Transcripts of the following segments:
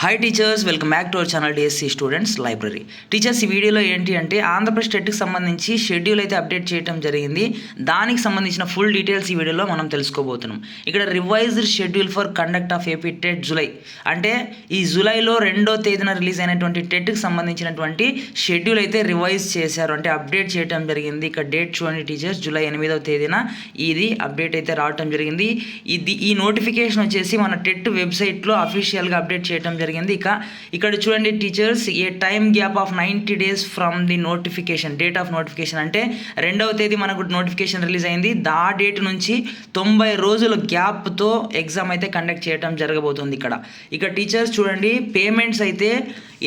Hi teachers welcome back to our channel DSC students library teachers ఈ వీడియోలో ఏంటి అంటే ఆంధ్రప్రదేశ్ టెట్కి సంబంధించి షెడ్యూల్ అయితే అప్డేట్ చేయడం జరిగింది. దానికి సంబంధించిన ఫుల్ డీటెయిల్స్ ఈ వీడియోలో మనం తెలుసుకోబోతున్నాం. ఇక్కడ revised schedule for conduct of AP TET July అంటే ఈ జూలైలో రెండో తేదీన రిలీజ్ అయినటువంటి టెట్కి సంబంధించినటువంటి షెడ్యూల్ అయితే రివైజ్ చేశారు. అంటే అప్డేట్ చేయడం జరిగింది. ఇక్కడ డేట్ చూడండి టీచర్స్ జూలై ఎనిమిదవ తేదీన ఇది అప్డేట్ అయితే రావటం జరిగింది. ఇది ఈ నోటిఫికేషన్ వచ్చేసి మన టెట్ వెబ్సైట్లో అఫీషియల్గా అప్డేట్ చేయడం జరిగింది. ఇక ఇక్కడ చూడండి teachers a time gap of ninety days from the notification date of notification అంటే రెండవ తేదీ మనకు నోటిఫికేషన్ రిలీజ్ అయింది. దా డేట్ నుంచి తొంభై రోజుల గ్యాప్తో ఎగ్జామ్ అయితే కండక్ట్ చేయడం జరగబోతుంది ఇక్కడ. ఇక టీచర్స్ చూడండి పేమెంట్స్ అయితే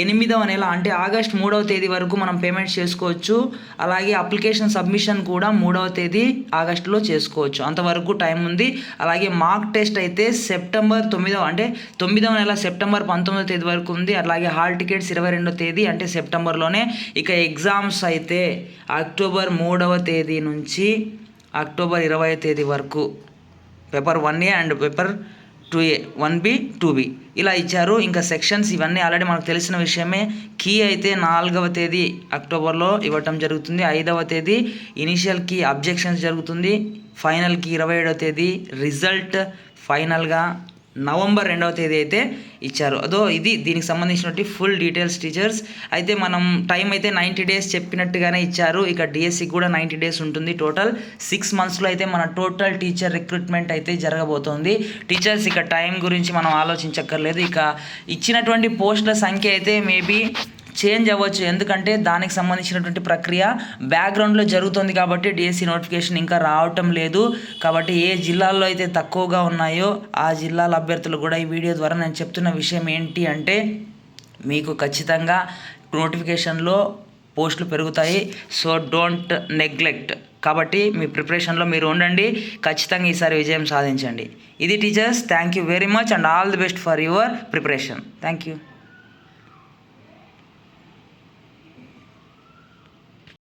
ఎనిమిదవ నెల అంటే ఆగస్ట్ మూడవ తేదీ వరకు మనం పేమెంట్స్ చేసుకోవచ్చు. అలాగే అప్లికేషన్ సబ్మిషన్ కూడా మూడవ తేదీ ఆగస్టులో చేసుకోవచ్చు. అంతవరకు టైం ఉంది. అలాగే మార్క్ టెస్ట్ అయితే సెప్టెంబర్ తొమ్మిదవ అంటే తొమ్మిదవ నెల సెప్టెంబర్ పంతొమ్మిది పంతొమ్మిదో తేదీ వరకు ఉంది. అలాగే హాల్ టికెట్స్ ఇరవై రెండవ తేదీ అంటే సెప్టెంబర్లోనే. ఇక ఎగ్జామ్స్ అయితే అక్టోబర్ మూడవ తేదీ నుంచి అక్టోబర్ ఇరవై తేదీ వరకు. Paper one A and paper two A one B two B. ఇలా ఇచ్చారు. ఇంకా సెక్షన్స్ ఇవన్నీ ఆల్రెడీ మనకు తెలిసిన విషయమే. కీ అయితే నాలుగవ తేదీ అక్టోబర్లో ఇవ్వటం జరుగుతుంది. ఐదవ తేదీ ఇనిషియల్ కీ అబ్జెక్షన్స్ జరుగుతుంది. ఫైనల్ కీ ఇరవై ఏడవ తేదీ. రిజల్ట్ ఫైనల్గా నవంబర్ రెండవ తేదీ అయితే ఇచ్చారు. అదో ఇది దీనికి సంబంధించినటువంటి ఫుల్ డీటెయిల్స్ టీచర్స్ అయితే మనం టైం అయితే నైంటీ డేస్ చెప్పినట్టుగానే ఇచ్చారు. ఇక డిఎస్సికి కూడా నైంటీ డేస్ ఉంటుంది టోటల్ సిక్స్ మంత్స్లో అయితే మన టోటల్ టీచర్ రిక్రూట్మెంట్ అయితే జరగబోతోంది. టీచర్స్ ఇక టైం గురించి మనం ఆలోచించక్కర్లేదు. ఇక ఇచ్చినటువంటి పోస్టుల సంఖ్య అయితే మేబీ చేంజ్ అవ్వచ్చు. ఎందుకంటే దానికి సంబంధించినటువంటి ప్రక్రియ బ్యాక్గ్రౌండ్లో జరుగుతుంది కాబట్టి డిఎస్సి నోటిఫికేషన్ ఇంకా రావటం లేదు. కాబట్టి ఏ జిల్లాల్లో అయితే తక్కువగా ఉన్నాయో ఆ జిల్లాల అభ్యర్థులు కూడా ఈ వీడియో ద్వారా నేను చెప్తున్న విషయం ఏంటి అంటే మీకు ఖచ్చితంగా నోటిఫికేషన్లో పోస్టులు పెరుగుతాయి. So don't neglect. కాబట్టి మీ ప్రిపరేషన్లో మీరు ఉండండి. ఖచ్చితంగా ఈసారి విజయం సాధించండి. ఇది teachers thank you very much and all the best for your preparation. Thank you